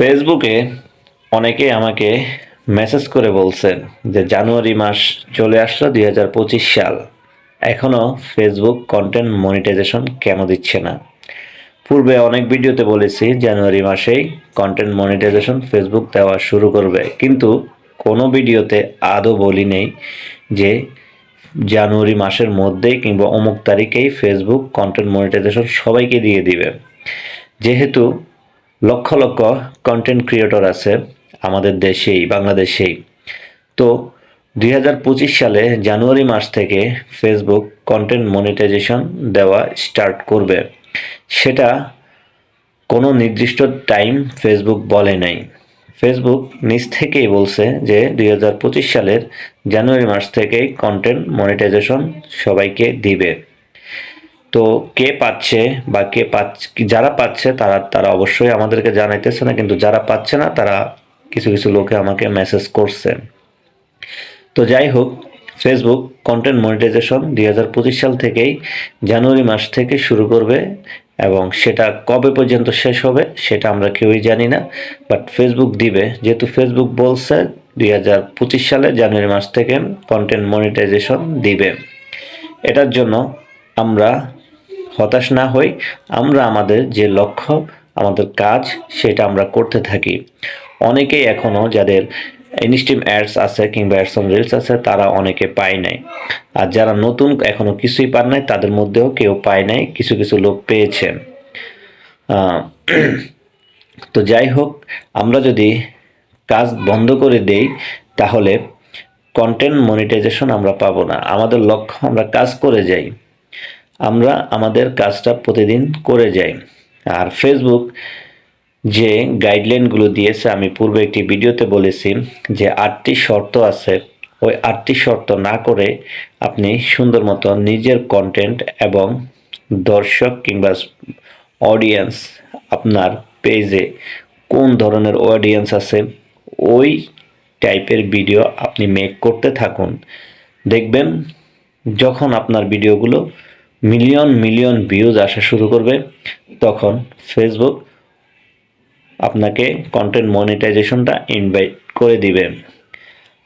ফেসবুকে অনেকে আমাকে মেসেজ করে বলছেন যে জানুয়ারি মাস চলে আসলো দুই হাজার পঁচিশ সাল। এখনও ফেসবুক কন্টেন্ট মনিটাইজেশন কেন দিচ্ছে না? পূর্বে অনেক ভিডিওতে বলেছি জানুয়ারি মাসেই কন্টেন্ট মনিটাইজেশন ফেসবুক দেওয়া শুরু করবে। কিন্তু কোনো ভিডিওতে আদৌ বলি নেই যে জানুয়ারি মাসের মধ্যেই কিংবা অমুক তারিখেই ফেসবুক কন্টেন্ট মনিটাইজেশন সবাইকে দিয়ে দিবে। যেহেতু লক্ষ লক্ষ কন্টেন্ট ক্রিয়েটর আছে আমাদের দেশেই, বাংলাদেশেই। তো দুই হাজার পঁচিশ সালে জানুয়ারি মাস থেকে ফেসবুক কন্টেন্ট মনিটাইজেশন দেওয়া স্টার্ট করবে। সেটা কোনো নির্দিষ্ট টাইম ফেসবুক বলে নাই। ফেসবুক নিজ থেকেই বলছে যে দুই হাজার পঁচিশ সালের জানুয়ারি মাস থেকেই কন্টেন্ট মনিটাইজেশন সবাইকে দিবে। তো কে পাচ্ছে বা কে পাচ্ছে যারা পাচ্ছে তারা তারা অবশ্যই আমাদেরকে জানাইতেছে না, কিন্তু যারা পাচ্ছে না তারা কিছু কিছু লোকে আমাকে মেসেজ করছে। তো যাই হোক ফেসবুক কন্টেন্ট মনিটাইজেশন দুই হাজার পঁচিশ সাল থেকেই জানুয়ারি মাস থেকে শুরু করবে এবং সেটা কবে পর্যন্ত শেষ হবে সেটা আমরা কেউই জানি না বাট ফেসবুক দিবে। যেহেতু ফেসবুক বলছে দুই হাজার পঁচিশ সালে জানুয়ারি মাস থেকে কন্টেন্ট মনিটাইজেশন দিবে। এটার জন্য আমরা হতাশ না হই, আমরা আমাদের যে লক্ষ্য, আমাদের কাজ, সেটা আমরা করতে থাকি। অনেকেই এখনও যাদের ইনস্টিম অ্যাডস আছে কিংবা অ্যাডস অন রিলস আছে, তারা অনেকে পায় নাই। আর যারা নতুন এখনও কিছুই পান নাই, তাদের মধ্যেও কেউ পায় নাই, কিছু কিছু লোক পেয়েছেন। তো যাই হোক, আমরা যদি কাজ বন্ধ করে দেই, তাহলে কন্টেন্ট মনিটাইজেশন আমরা পাবো না। আমাদের লক্ষ্য আমরা কাজ করে যাই। আমরা আমাদের কাজটা প্রতিদিন করে যাই। আর ফেসবুক যে গাইডলাইনগুলো দিয়েছে, আমি পূর্বে একটি ভিডিওতে বলেছি যে আটটি শর্ত আছে। ওই আটটি শর্ত না করে আপনি সুন্দর মতো নিজের কন্টেন্ট এবং দর্শক কিংবা অডিয়েন্স আপনার পেজে কোন ধরনের অডিয়েন্স আছে, ওই টাইপের ভিডিও আপনি মেক করতে থাকুন। দেখবেন যখন আপনার ভিডিওগুলো মিলিয়ন মিলিয়ন ভিউজ আসা শুরু করবে, তখন ফেসবুক আপনাকে কন্টেন্ট মনিটাইজেশনটা ইনভাইট করে দিবে।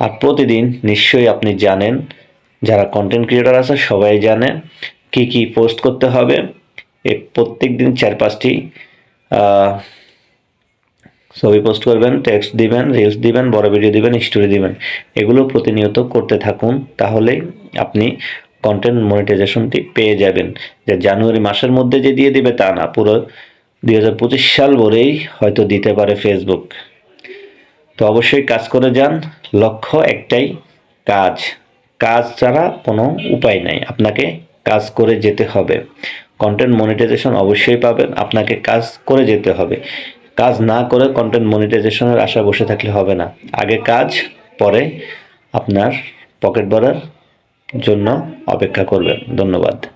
আর প্রতিদিন নিশ্চয়ই আপনি জানেন, যারা কন্টেন্ট ক্রিয়েটর আছে সবাই জানে কি কি পোস্ট করতে হবে। এ প্রত্যেক দিন চার পাঁচটি ছবি পোস্ট করবেন টেক্সট দিবেন রিলস দিবেন, বড় ভিডিও দিবেন স্টোরি দিবেন। এগুলো প্রতিনিয়ত করতে থাকুন, তাহলেই আপনি কন্টেন্ট মনিটাইজেশনটি পেয়ে যাবেন। যে জানুয়ারি মাসের মধ্যে যে দিয়ে দিবে তা না, পুরো দুই হাজার পঁচিশ সাল ভরেই হয়তো দিতে পারে ফেসবুক তো অবশ্যই কাজ করে যান, লক্ষ্য একটাই, কাজ। কাজ ছাড়া কোনো উপায় নাই, আপনাকে কাজ করে যেতে হবে। কন্টেন্ট মনিটাইজেশন অবশ্যই পাবেন, আপনাকে কাজ করে যেতে হবে। কাজ না করে কন্টেন্ট মনিটাইজেশনের আশা বসে থাকলে হবে না। আগে কাজ, পরে আপনার পকেট ভরার জন্য অপেক্ষা করবেন। ধন্যবাদ।